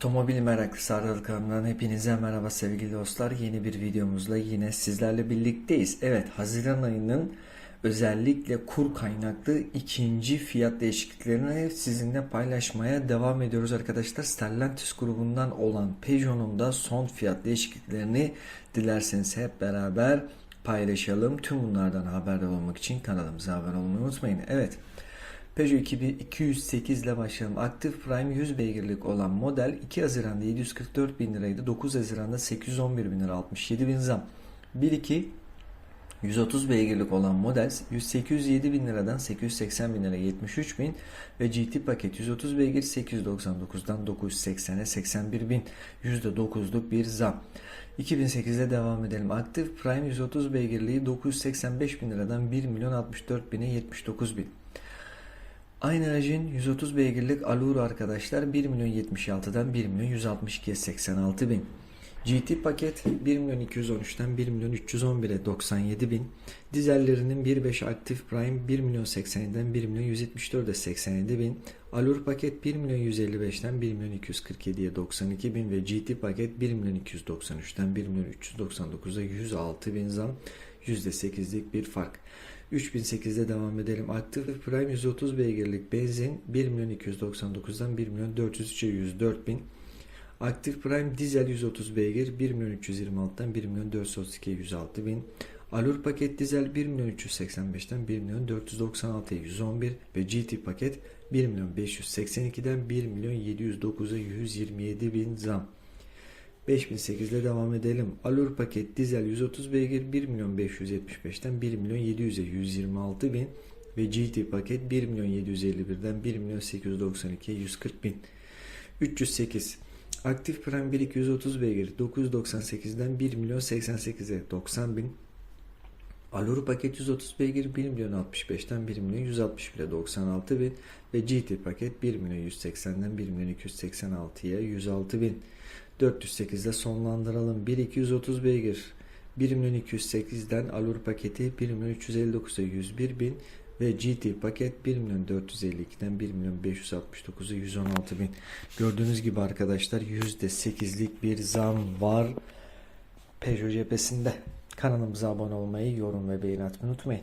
Otomobil meraklısı Ardıl kanalından hepinize merhaba sevgili dostlar. Yeni bir videomuzla yine sizlerle birlikteyiz. Evet Haziran ayının özellikle kur kaynaklı ikinci fiyat değişikliklerini sizinle paylaşmaya devam ediyoruz arkadaşlar. Stellantis grubundan olan Peugeot'un da son fiyat değişikliklerini dilerseniz hep beraber paylaşalım. Tüm bunlardan haberdar olmak için kanalımıza abone olmayı unutmayın. Evet. Peugeot 2208 ile başlayalım. Active Prime 100 beygirlik olan model 2 Haziran'da 744 bin liraydı. 9 Haziran'da 811 bin lira 67 bin zam. 1.2 130 beygirlik olan model 807 bin liradan 880 bin lira 73 bin ve GT paket 130 beygir 899'dan 980'e 81 bin %9'luk bir zam. 2008'de devam edelim. Active Prime 130 beygirliği 985 bin liradan 1 milyon 64 bine 79 bin. Aynı aracın 130 beygirlik Allure arkadaşlar 1 milyon 76'dan 1 milyon 162'ye 86 bin. GT paket 1 milyon 213'ten 1 milyon 311'e 97 bin. Dizellerinin 1.5 Active Prime 1 milyon 80'den 1 milyon 174'e 87 bin. Allure paket 1 milyon 155'ten 1 milyon 247'ye 92 bin ve GT paket 1 milyon 293'ten 1 milyon 399'a 106 bin zam %8'lik bir fark. 3008'de devam edelim. Active Prime 130 beygirlik benzin 1 milyon 299'dan 1 milyon 403'e 104 bin. Active Prime dizel 130 beygir 1 milyon 326'dan 1 milyon 432'ye 106 bin. Allure paket dizel 1 milyon 385'ten 1 milyon 496'ya 111 ve GT paket 1 milyon 582'den 1 milyon 709'a 127 bin zam. 5008 ile devam edelim. Allure paket dizel 130 beygir 1 milyon 575'ten 1 milyon 700'e 126 bin ve GT paket 1 milyon 751'den 1 milyon 892'ye 140 bin. 308 Aktif Prime 1 230 beygir 998'den 1 milyon 88'e 90 bin. Allure paket 130 beygir 1 milyon 65'ten 1 milyon 161'e 96 bin ve GT paket 1 milyon 180'den 1 milyon 286'ya 106 bin. 408'de sonlandıralım. 1 230 beygir 1 milyon 208'den Allure paketi 1 milyon 359'a 101 bin ve GT paket 1 milyon 452'den 1 milyon 569'a 116 bin. Gördüğünüz gibi arkadaşlar %8'lik bir zam var Peugeot cephesinde. Kanalımıza abone olmayı, yorum ve beğeni atmayı unutmayın.